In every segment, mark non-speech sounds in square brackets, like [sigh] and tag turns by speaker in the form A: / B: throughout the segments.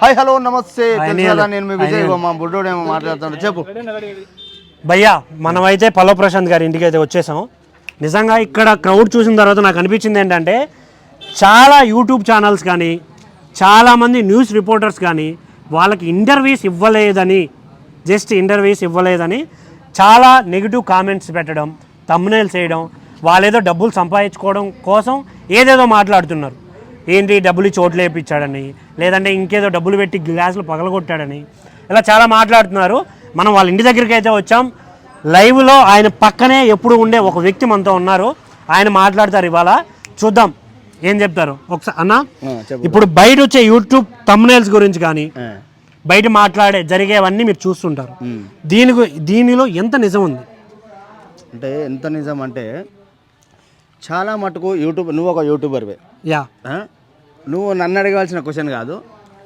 A: Hi hello నమస్తే. నేను మీ విజయ్ మా బుడ్డోడేమో మాట్లాడుతాను చెప్పు.
B: భయ్యా మనమైతే పల్లవ్ ప్రశాంత్ గారి ఇంటికి అయితే వచ్చేసాం. నిజంగా ఇక్కడ క్రౌడ్ చూసిన తర్వాత నాకు అనిపించింది ఏంటంటే చాలా యూట్యూబ్ ఛానల్స్ కానీ చాలామంది న్యూస్ రిపోర్టర్స్ కానీ వాళ్ళకి ఇంటర్వ్యూస్ ఇవ్వలేదని జస్ట్ ఇంటర్వ్యూస్ ఇవ్వలేదని చాలా నెగిటివ్ కామెంట్స్ పెట్టడం తమ్మునేల్స్ వేయడం వాళ్ళేదో డబ్బులు సంపాదించుకోవడం కోసం ఏదేదో మాట్లాడుతున్నారు. ఏంటి డబ్బులు ఇచ్చి ఓట్లు వేయించాడని లేదంటే ఇంకేదో డబ్బులు పెట్టి గ్లాసులు పగలగొట్టాడని? ఇలా చాలా మాట్లాడుతున్నారు. మనం వాళ్ళ ఇంటి దగ్గరికి అయితే వచ్చాం. లైవ్లో ఆయన పక్కనే ఎప్పుడు ఉండే ఒక వ్యక్తి మనతో ఉన్నారు. ఆయన మాట్లాడతారు ఇవాళ. చూద్దాం. ఏం చెప్తారు? ఒకసారి అన్న? ఇప్పుడు బయట వచ్చే యూట్యూబ్ తమ్నేల్స్ గురించి కానీ బయట మాట్లాడే జరిగేవన్నీ మీరు చూస్తుంటారు.
A: ఉమ్.
B: దీని గు- దీనిలో ఎంత నిజం ఉంది?
A: అంటే ఎంత నిజం అంటే చాలా మటుకు యూట్యూబ్ నువ్వు ఒక యూట్యూబర్వే
B: యా?
A: నువ్వు నన్ను అడగాల్సిన క్వశ్చన్ కాదు.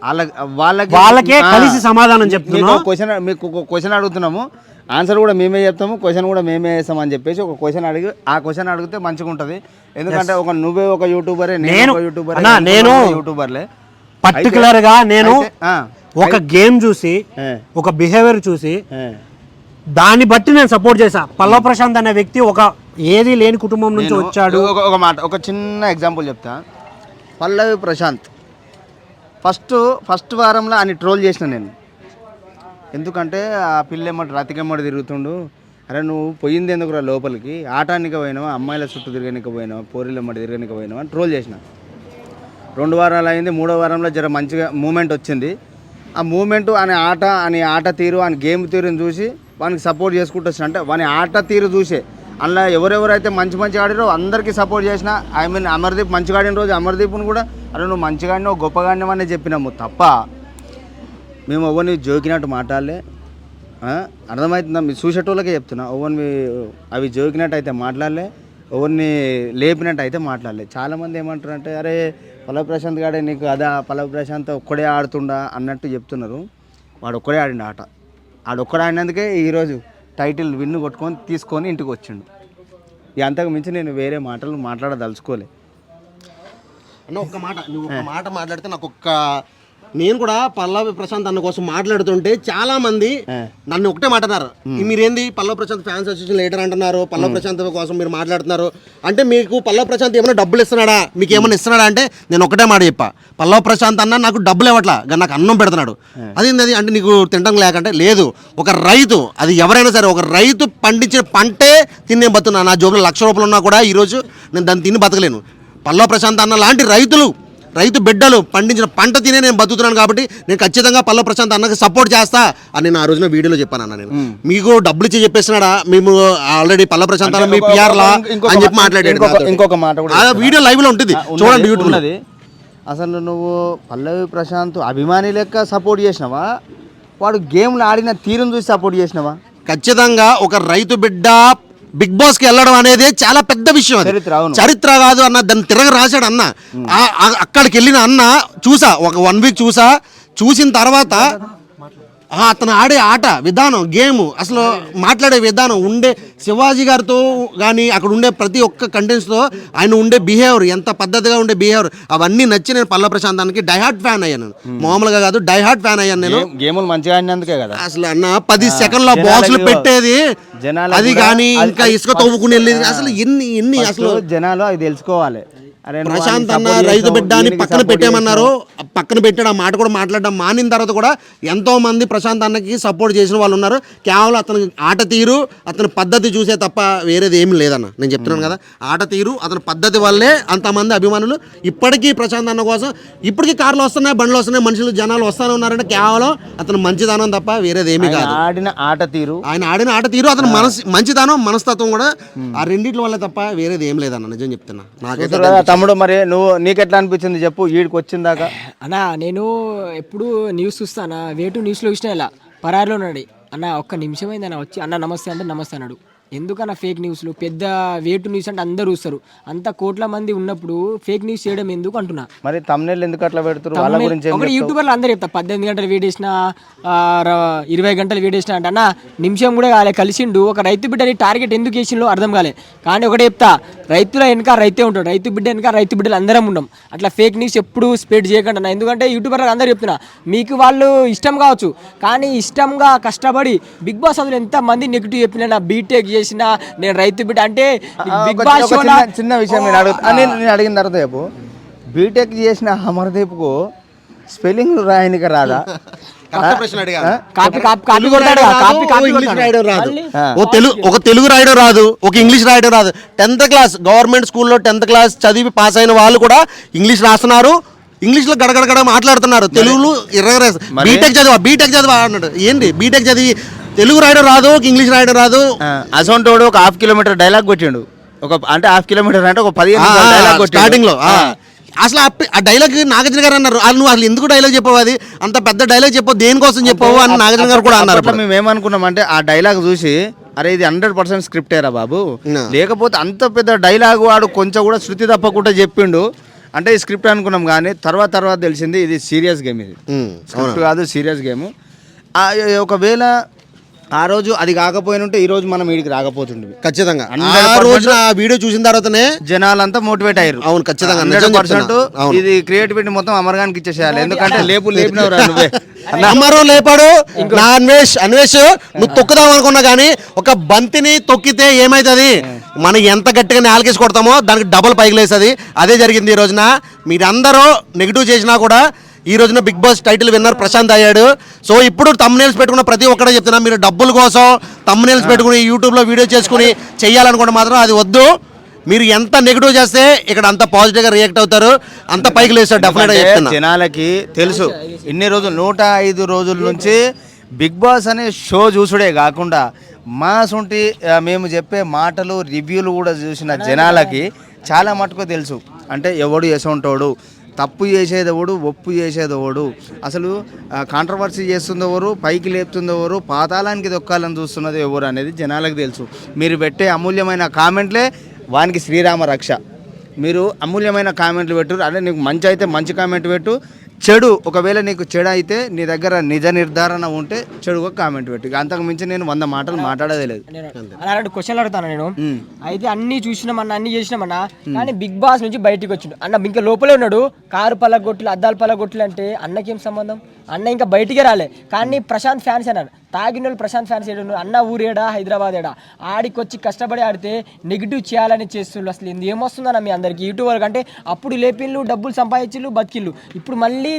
A: వాళ్ళ వాళ్ళకి
B: వాళ్ళకే కలిసి సమాధానం చెప్తున్నాం
A: క్వశ్చన్ మీకు క్వశ్చన్ అడుగుతున్నాము. ఆన్సర్ కూడా మేమే చెప్తాము క్వశ్చన్ కూడా మేమే వేస్తాం అని చెప్పేసి ఒక క్వశ్చన్ అడిగి ఆ క్వశ్చన్ అడిగితే మంచిగా ఉంటుంది. ఎందుకంటే ఒక నువ్వే ఒక యూట్యూబరే నేను యూట్యూబరే
B: నేను-
A: యూట్యూబర్లే
B: పర్టికులర్గా నేను ఒక గేమ్ చూసి ఒక బిహేవియర్ చూసి దాన్ని బట్టి నేను సపోర్ట్ చేశా. పల్లవ ప్రశాంత్ అనే వ్యక్తి ఒక ఏది లేని కుటుంబం నుంచి
A: నేను
B: వచ్చాడు.
A: ఒక ఒక మాట ఒక చిన్న ఎగ్జాంపుల్ చెప్తా. పల్లవి ప్రశాంత్. ఫస్ట్ ఫస్ట్ వారంలో ఆయన ట్రోల్ చేసిన నేను. ఎందుకంటే ఆ పిల్ల ఎమ్మటి రతికెమ్మటి తిరుగుతుండు. అరే నువ్వు పోయింది ఎందుకురా లోపలికి? ఆటానికి పోయినావా? అమ్మాయిల చుట్టూ తిరగనికి పోయినావా? పోరీల ఎమ్మటి తిరగనికి పోయినావా? అని ట్రోల్ చేసిన. రెండు వారాలు అయింది మూడో వారంలో జర మంచిగా మూమెంట్ వచ్చింది. ఆ మూమెంట్ ఆయన ఆట అని ఆట తీరు ఆయన గేమ్ తీరుని చూసి వానికి సపోర్ట్ చేసుకుంటూ వచ్చిన. అంటే వాని ఆట తీరు చూసే అందులో ఎవరెవరైతే మంచి మంచిగా ఆడారో అందరికీ సపోర్ట్ చేసిన ఐ మీన్ అమర్దీప్ మంచిగా ఆడిన రోజు అమర్దీప్ను కూడా అరే నువ్వు మంచిగా ఆడినావు గొప్పగా ఆడినావని చెప్పినాము. తప్ప మేము ఎవరిని జోకినట్టు మాట్లాడలే. అర్థమవుతుందా? మీరు చూసేటోళ్ళకే చెప్తున్నా. ఎవరిని అవి జోకినట్టు అయితే మాట్లాడలే ఎవరిని లేపినట్టు అయితే మాట్లాడలే. చాలామంది ఏమంటారంటే అరే పల్లవ ప్రశాంత్ గాడే నీకు అదా పల్లవ ప్రశాంత్ ఒక్కడే ఆడుతుండా అన్నట్టు చెప్తున్నారు. వాడు ఒక్కడే ఆడిండు ఆట. ఆడొక్కడే ఆడినందుకే ఈరోజు టైటిల్ విన్ను కొట్టుకొని తీసుకొని ఇంటికి వచ్చిండు. ఇక అంతకు మించి నేను వేరే మాటలు మాట్లాడదలుచుకోలే.
C: అన్న ఒక్క మాట నువ్వు ఒక మాట మాట్లాడితే నాకు ఒక్క నేను కూడా పల్లవి ప్రశాంత్ అన్న కోసం మాట్లాడుతుంటే చాలా మంది నన్ను ఒకటే మాట అన్నారు. మీరేంది? Pallavi Prashanth fans association leader అంటున్నారు. పల్లవ ప్రశాంత్ కోసం మీరు మాట్లాడుతున్నారు. అంటే మీకు పల్లవ ప్రశాంత్ ఏమైనా డబ్బులు ఇస్తున్నాడా? మీకు ఏమైనా ఇస్తున్నాడా అంటే నేను ఒకటే మాట చెప్పా. పల్లవ ప్రశాంత్ అన్న నాకు డబ్బులు ఇవ్వట్లా. నాకు అన్నం పెడుతున్నాడు. అదేంది అది అంటే నీకు తినడం లేకంటే లేదు. ఒక రైతు అది ఎవరైనా సరే ఒక రైతు పండించిన పంటే తినే బతున్నా నా జోబులో లక్ష రూపాయలు ఉన్నా కూడా ఈరోజు నేను దాన్ని తిని బతకలేను. పల్లవ ప్రశాంత్ అన్న లాంటి రైతులు రైతు బిడ్డలు పండించిన పంట తినే నేను బతుకుతున్నాను కాబట్టి నేను ఖచ్చితంగా పల్లవ ప్రశాంత్ అన్నకి సపోర్ట్ చేస్తా అని నేను ఆ రోజున వీడియోలో చెప్పాను అన్న నేను. మీకు డబ్బులు ఇచ్చి చెప్పేసినాడా మేము ఆల్రెడీ పల్లవ ప్రశాంత్ అన్న మీ పిఆర్ లా అని చెప్పి మాట్లాడాడు
A: ఇంకొక- మాట
C: వీడియో లైవ్లో ఉంటుంది. చూడండి యూట్యూబ్
A: అసలు నువ్వు పల్లవి ప్రశాంత్ అభిమాని లెక్క సపోర్ట్ చేసినావా? వాడు గేమ్లు ఆడిన తీరును చూసి సపోర్ట్ చేసినావా?
C: ఖచ్చితంగా ఒక రైతు బిడ్డ బిగ్ బాస్కి వెళ్ళడం అనేది చాలా పెద్ద విషయం అది.
A: చరిత్ర,
C: కాదు అన్న దాన్ని తిరగ రాశాడు అన్న. అక్కడికి వెళ్ళిన అన్న చూసా ఒక వన్ వీక్ చూసా. చూసిన తర్వాత అతను ఆడే ఆట విధానం గేమ్ అసలు మాట్లాడే విధానం ఉండే శివాజీ గారితో కానీ అక్కడ ఉండే ప్రతి ఒక్క కంటెంట్స్తో ఆయన ఉండే బిహేవియర్ ఎంత పద్ధతిగా ఉండే బిహేవియర్ అవన్నీ నచ్చి నేను పల్ల ప్రశాంతానికి డైహార్ట్ ఫ్యాన్ అయ్యాను. మామూలుగా కాదు డైహార్ట్ ఫ్యాన్ అయ్యాను నేను.
A: గేమ్- గేములు మంచిగా ఆడినందుకే కదా.
C: అసలు అన్న పది సెకండ్ల బాక్సులు పెట్టేది. అది కానీ
A: అది-
C: ఇంకా
A: అది
C: ఇసుక తవ్వుకుని వెళ్ళేది. అసలు ఎన్ని ఎన్ని అసలు
A: జనాలు అవి తెలుసుకోవాలి.
C: ప్రశాంత్ అన్న రైతు బిడ్డ అని పక్కన పెట్టామన్నారు పక్కన పెట్టాడు ఆ మాట కూడా మాట్లాడడం మానిన తర్వాత కూడా ఎంతో మంది ప్రశాంత్ అన్నకి సపోర్ట్ చేసిన వాళ్ళు ఉన్నారు. కేవలం అతని ఆట తీరు అతని పద్ధతి చూసే తప్ప వేరేది ఏమి లేదన్న. నేను చెప్తున్నాను కదా ఆట తీరు అతని పద్ధతి వల్లే అంతమంది అభిమానులు ఇప్పటికీ ప్రశాంత్ అన్న కోసం ఇప్పటికీ కార్లు వస్తున్నాయి బండ్లు వస్తున్నాయి మనుషులు జనాలు వస్తానే ఉన్నారంటే కేవలం అతను మంచిదనం తప్ప వేరేది ఏమీ కాదు.
A: ఆడిన ఆట తీరు.
C: ఆయన ఆడిన ఆట తీరు అతను మనసు మంచితనం మనస్తత్వం కూడా ఆ రెండిట్ల వల్ల తప్ప వేరేది ఏం లేదన్న. నిజం చెప్తున్నా. నాకైతే
A: తమ్ముడు మరి నువ్వు నీకెట్లా అనిపించింది చెప్పు వీడికి వచ్చిందాకా?
D: అన్నా నేను ఎప్పుడు న్యూస్ చూస్తానా? వేటు న్యూస్లో చూసినా ఇలా పరారులో ఉన్నాడు. అన్న ఒక్క నిమిషం అయింది అన్న వచ్చి అన్న నమస్తే అంటే నమస్తే అన్నాడు. ఎందుకన్నా ఫేక్ న్యూస్లు? పెద్ద వేటు న్యూస్ అంటే అందరూ చూస్తారు. అంత కోట్ల మంది ఉన్నప్పుడు ఫేక్ న్యూస్ చేయడం ఎందుకు అంటున్నా?
A: మరి తమ్నేళ్ళు ఎందుకు అట్లా పెడుతున్నారు వాళ్ళ గురించి ఏం
D: ఒకటి యూట్యూబర్లు అందరూ చెప్తా పద్దెనిమిది గంటలు వీడియో చేసిన ఇరవై గంటలు వీడియో చేసిన అంటే అన్న నిమిషం కూడా కాలే కలిసిండు. ఒక రైతు బిడ్డని టార్గెట్ ఎందుకు వేసిండో అర్థం కాలే. కానీ ఒకటే చెప్తా రైతుల వెనక రైతే ఉంటాడు. రైతు బిడ్డ వెనక రైతు బిడ్డలు అందరం ఉండం. అట్లా ఫేక్ న్యూస్ ఎప్పుడు స్ప్రెడ్ చేయకండి అన్న ఎందుకంటే యూట్యూబర్లు అందరూ చెప్తున్నా మీకు వాళ్ళు ఇష్టం కావచ్చు కానీ ఇష్టంగా కష్టపడి బిగ్ బాస్ అసలు ఎంత మంది నెగిటివ్ చెప్పిన నా బీటెక్ చేసిన నేను రైతు బిడ్డ అంటే బిగ్ బాస్
A: చిన్న- విషయం నేను నేను అడిగిన తర్వాత చెప్పు. బీటెక్ చేసిన అమర్దీప్కు స్పెల్లింగ్ రాయనికి రాదా? [laughs]
C: ఒక తెలుగు రాయడం రాదు ఒక ఇంగ్లీష్ రాయడం రాదు. టెన్త్ క్లాస్ గవర్నమెంట్ స్కూల్లో టెన్త్ క్లాస్ చదివి పాస్ అయిన వాళ్ళు కూడా ఇంగ్లీష్ రాస్తున్నారు. ఇంగ్లీష్లో గడగడగడ మాట్లాడుతున్నారు. తెలుగులో ఇరవై బీటెక్ చదివా బీటెక్ చదివా అన్నాడు. ఏంటి బీటెక్ చదివి తెలుగు రాయడం రాదు ఒక ఇంగ్లీష్ రాయడం రాదు.
A: అసొంటోడు ఒక హాఫ్ కిలోమీటర్ డైలాగ్ కొట్టిండు. ఒక అంటే హాఫ్ కిలోమీటర్ అంటే ఒక పదిహేను
C: స్టార్టింగ్లో ఆ. అసలు ఆ డైలాగ్ నాగార్జున గారు అన్నారు. "ఆ, నువ్వు అసలు ఎందుకు డైలాగ్ చెప్పావు అది? అంత పెద్ద డైలాగ్ చెప్పవు. దేనికోసం చెప్పావు? అని నాగార్జున గారు కూడా అన్నారు
A: మేము ఏమనుకున్నాం అంటే ఆ డైలాగ్ చూసి అరే ఇది హండ్రెడ్ పర్సెంట్ స్క్రిప్టేరా బాబు. లేకపోతే అంత పెద్ద డైలాగ్ వాడు కొంచెం కూడా శృతి తప్పకుండా చెప్పిండు. అంటే ఈ స్క్రిప్ట్ అనుకున్నాం కానీ తర్వాత తర్వాత తెలిసింది ఇది సీరియస్ గేమ్ ఇది. స్క్రిప్ట్ కాదు సీరియస్ గేమ్ ఒకవేళ ఆ రోజు అది కాకపోయినుంటే ఈ రోజు మనం వీడికి రాకపోతుండే
C: ఖచ్చితంగా. ఆ
A: 100%
C: రోజున ఆ వీడియో చూసిన తర్వాతనే
A: జనాలంతా మోటివేట్ అయ్యారు.
C: అవును, ఖచ్చితంగా.
A: Hundred percent. ఇది క్రియేటివిటీ మొత్తం అమర్గానికి ఇచ్చేసేయాలి. ఎందుకంటే లేపు లేపినవరా [laughs] నువ్వే?
C: అమ్మారో లేపాడు నా అన్వేష్ అన్వేష్ నువ్వు తొక్కుదాం అనుకున్నా కానీ ఒక బంతిని తొక్కితే ఏమైతుంది? మనం ఎంత గట్టిగా నేలకేసి కొడతామో దానికి డబుల్ పైకి లేస్తుంది. అదే జరిగింది ఈ రోజున. మీరందరూ నెగిటివ్ చేసినా కూడా ఈ రోజున big boss title winner Prashanth అయ్యాడు. సో ఇప్పుడు తమ్నేల్స్ పెట్టుకున్న ప్రతి ఒక్కడే చెప్తున్నా మీరు డబ్బుల కోసం తమ్నేల్స్ పెట్టుకుని యూట్యూబ్లో వీడియో చేసుకుని చెయ్యాలనుకుంటే మాత్రం అది వద్దు. మీరు ఎంత నెగిటివ్ చేస్తే ఇక్కడ అంత పాజిటివ్గా రియాక్ట్ అవుతారు. అంత పైకి లేస్తారు డెఫినెట్గా చెప్తున్నా.
A: జనాలకి తెలుసు ఇన్ని రోజులు నూట ఐదు రోజుల నుంచి బిగ్ బాస్ అనే షో చూసుడే కాకుండా మా సొంటి ఆ, మేము చెప్పే మాటలు రివ్యూలు కూడా చూసిన జనాలకి చాలా మటుకు తెలుసు. అంటే ఎవడు ఎసంటోడు తప్పు చేసేది ఒప్పు చేసేది అసలు కాంట్రవర్సీ చేస్తుందెవరు పైకి లేపుతుందెవరు పాతాళానికి దొక్కాలని చూస్తున్నది ఎవరు అనేది జనాలకు తెలుసు. మీరు పెట్టే అమూల్యమైన కామెంట్లే వానికి శ్రీరామ రక్ష. మీరు అమూల్యమైన కామెంట్లు పెట్టు అదే నీకు మంచి అయితే మంచి కామెంట్ పెట్టు. చెడు ఒకవేళ నీకు చెడు అయితే నీ దగ్గర నిజ నిర్ధారణ ఉంటే చెడుగా కామెంట్ పెట్టు. అంతకు మించి నేను వంద మాటలు మాట్లాడేదే లేదు.
D: అలాంటి క్వశ్చన్లు అడుగుతాను నేను? అయితే అన్ని చూసినామన్నా అన్ని చేసినామన్నా కానీ బిగ్ బాస్ నుంచి బయటికి వచ్చిండు. అన్న ఇంకా లోపలే ఉన్నాడు. కారు పలగొట్లు అద్దాలు పలగొట్లు అంటే అన్నకేం సంబంధం? అన్న ఇంకా బయటికే రాలే. కానీ ప్రశాంత్ ఫ్యాన్స్ అన్నారు. తాగిన వాళ్ళు ప్రశాంత్ ఫ్యాన్స్ ఏడు అన్న ఊరేడా హైదరాబాద్ ఏడా ఆడికి వచ్చి కష్టపడి ఆడితే నెగిటివ్ చేయాలని చేస్తుండ్రు అసలు. ఇది ఏమొస్తుందన్న మీ అందరికి? యూట్యూబర్ అంటే అప్పుడు లేపిళ్ళు డబ్బులు సంపాదించిళ్ళు బతికిళ్ళు ఇప్పుడు మళ్ళీ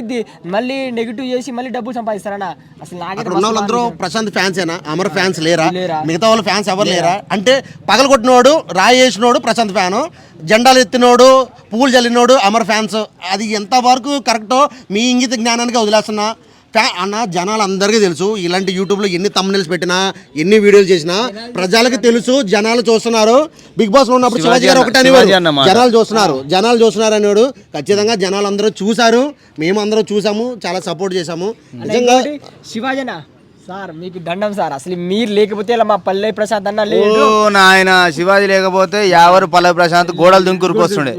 D: మళ్ళీ నెగిటివ్ చేసి మళ్ళీ డబ్బులు సంపాదిస్తారన్నా? అసలు
C: వాళ్ళందరూ ప్రశాంత్ ఫ్యాన్స్ ఏనా? అమర్ ఫ్యాన్స్ లేరా?
D: లేరా?
C: మిగతా వాళ్ళ ఫ్యాన్స్ ఎవరు లేరా? అంటే పగలగొట్టినోడు రాయి వేసినోడు ప్రశాంత్ ఫ్యాను జెండాలు ఎత్తినోడు పువ్వులు చల్లినోడు అమర్ ఫ్యాన్స్. అది ఎంతవరకు కరెక్టో మీ ఇంగిత జ్ఞానానికి వదిలేస్తున్నా. అన్న జనాలు అందరికీ తెలుసు ఇలాంటి యూట్యూబ్లో ఎన్ని తమ్నెల్స్ పెట్టినా ఎన్ని వీడియోలు చేసినా ప్రజలకు తెలుసు జనాలు చూస్తున్నారు. బిగ్ బాస్లో ఉన్నప్పుడు
A: శివాజీ
C: గారు ఒకటే అనేవారు. జనాలు చూస్తున్నారు జనాలు చూస్తున్నారు అనేవాడు. ఖచ్చితంగా జనాలు అందరూ చూసారు మేము అందరూ చూసాము చాలా సపోర్ట్ చేసాము నిజంగా
D: శివాజన సార్ మీకు దండం సార్. అసలు మీరు లేకపోతే ఇలా మా పల్లె ప్రశాంత్ అన్న
A: ఓ
D: లేదు
A: నాయన శివాజీ లేకపోతే యావరు పల్లవి ప్రశాంత్ గోడలు దుంకురుకు వస్తుండే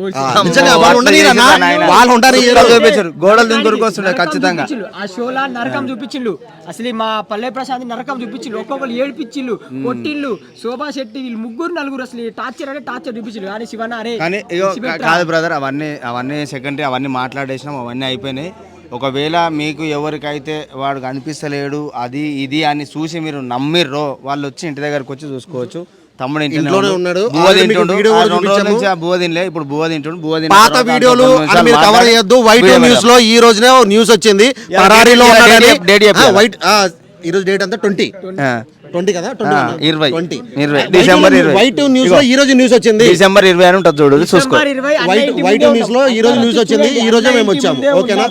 C: నిజంగా వాళ్ళు ఉండనీరా అన్న? వాళ్ళు ఉంటారు ఈ రోజు.
A: చూపించారు గోడలు దుంకురుకు వస్తుండే ఖచ్చితంగా.
D: చూపించిండు. ఆ షోలా నరకం చూపించిండు అసలు ఈ మా పల్లె ప్రశాంత్ నరకం చూపించిండు ఒక్కొక్కరు ఏడిపించిళ్ళు కొట్టిళ్ళు. శోభా శెట్టి వీళ్ళు ముగ్గురు నలుగురు అసలు టార్చర్ అంటే టార్చర్ చూపించిండు కానీ శివన్న అరే
A: కానీ ఇగో
D: ఇచ్చి
A: కా-
D: పెట్టరా.
A: కాదు బ్రదర్ అవన్నీ అవన్నీ సెకండరీ అవన్నీ మాట్లాడేసినాం అవన్నీ అయిపోయినాయి. ఒకవేళ మీకు ఎవరికైతే వాడు కనిపిస్తలేడు అది ఇది అని చూసి మీరు నమ్మిర్రో వాళ్ళు వచ్చి ఇంటి దగ్గరకు వచ్చి చూసుకోవచ్చు. తమ్ముడు ఇంట్లోనే ఉన్నాడు. బువ్వ తింటుండు. తినలే ఇప్పుడు బువ్వ తింటుండు. బువ్వ తిన్న
C: పాత వీడియోలు మీరు కవర్ చేయొద్దు. వైట్ న్యూస్లో ఈ రోజునే న్యూస్ వచ్చింది. పరారీలో
A: డేట్
C: వైట్ ఈ రోజు డేట్ అంతా ట్వంటీ కదా?
A: ఇరవై.
C: ట్వంటీ
A: ఇరవై. డిసెంబర్ ఇరవై.
C: వైట్ న్యూస్లో ఈ రోజు న్యూస్ వచ్చింది.
A: డిసెంబర్ ఇరవై అని ఉంటుంది చూడు చూసుకో.
C: వైట్
D: న్యూస్లో.
C: ఈ రోజు న్యూస్ వచ్చింది. ఈ రోజే మేము వచ్చాము. ఓకేనా.